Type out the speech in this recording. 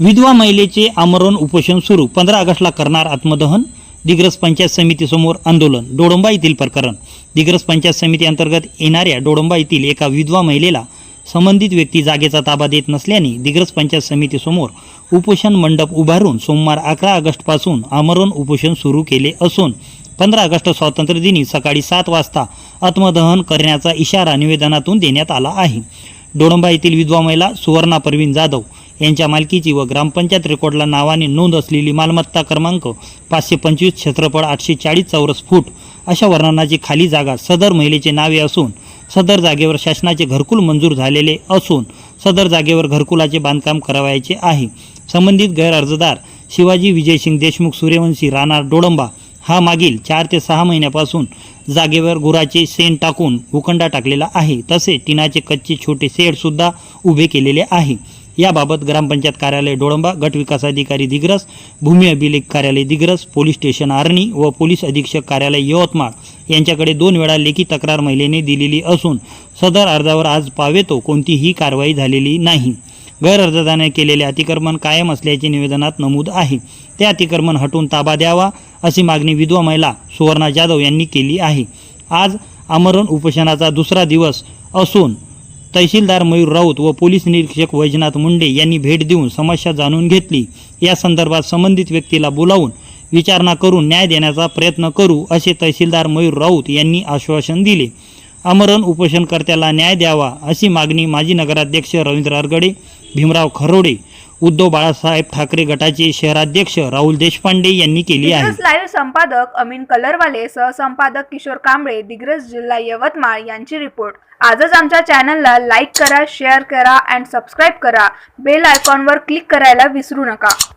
विधवा महिलेचे आमरण उपोषण सुरू. पंधरा ऑगस्टला करणार आत्मदहन. दिग्रस पंचायत समितीसमोर आंदोलन. डोडंबा येथील प्रकरण. दिग्रस पंचायत समिती अंतर्गत येणाऱ्या डोडंबा येथील एका विधवा महिलेला संबंधित व्यक्ती जागेचा ताबा देत नसल्याने दिग्रस पंचायत समितीसमोर उपोषण मंडप उभारून सोमवार अकरा ऑगस्टपासून आमरण उपोषण सुरू केले असून पंधरा ऑगस्ट स्वातंत्र्यदिनी सकाळी सात वाजता आत्मदहन करण्याचा इशारा निवेदनातून देण्यात आला आहे. डोडंबा येथील विधवा महिला सुवर्णा परवीन जाधव यांच्या मालकीची व ग्रामपंचायत रेकॉर्डला नावाने नोंद असलेली मालमत्ता क्रमांक पाचशे पंचवीस क्षेत्रफळ आठशे चाळीस चौरस फूट अशा वर्णनाची खाली जागा सदर महिलेचे नावे असून सदर जागेवर शासनाचे घरकुल मंजूर झालेले असून सदर जागेवर घरकुलाचे बांधकाम करावायचे आहे. संबंधित गैरअर्जदार शिवाजी विजयसिंग देशमुख सूर्यवंशी राणार डोळंबा हा मागील चार ते सहा महिन्यापासून जागेवर गुराचे शेण टाकून उखंडा टाकलेला आहे. तसे टिनाचे कच्चे छोटे शेडसुद्धा उभे केलेले आहे. याबाबत ग्रामपंचायत कार्यालय डोळंबा गट विकास अधिकारी दिग्रस भूमी अभिलेख कार्यालय दिग्रस पोलीस स्टेशन आर्णी व पोलीस अधीक्षक कार्यालय यवतमाळ यांच्याकडे दोन वेळा लेखी तक्रार महिलेने दिलेली असून सदर अर्जावर आज पावेतो कोणतीही कारवाई झालेली नाही. गैरअर्जदाने केलेले अतिक्रमण कायम असल्याचे निवेदनात नमूद आहे. ते अतिक्रमण हटवून ताबा द्यावा अशी मागणी विधवा महिला सुवर्णा जाधव यांनी केली आहे. आज आमरण उपोषणाचा दुसरा दिवस असून तहसीलदार मयूर राऊत व पोलीस निरीक्षक वैजनाथ मुंडे यांनी भेट देऊन समस्या जाणून घेतली. या संदर्भात संबंधित व्यक्तीला बोलावून विचारणा करून न्याय देण्याचा प्रयत्न करू असे तहसीलदार मयूर राऊत यांनी आश्वासन दिले. आमरण उपोषणकर्त्याला न्याय द्यावा अशी मागणी माजी नगराध्यक्ष रवींद्र अरगडे भीमराव खरोडे उद्धव बाळासाहेब ठाकरे गटाचे शहराध्यक्ष राहुल देशपांडे यांनी केली आहे. दिग्रस लाईव्ह संपादक अमीन कलरवाले सहसंपादक किशोर कांबळे दिग्रस जिल्हा यवतमाळ यांची रिपोर्ट. आजच आमच्या चॅनलला लाईक करा शेअर करा अँड सबस्क्राईब करा. बेल आयकॉनवर क्लिक करायला विसरू नका.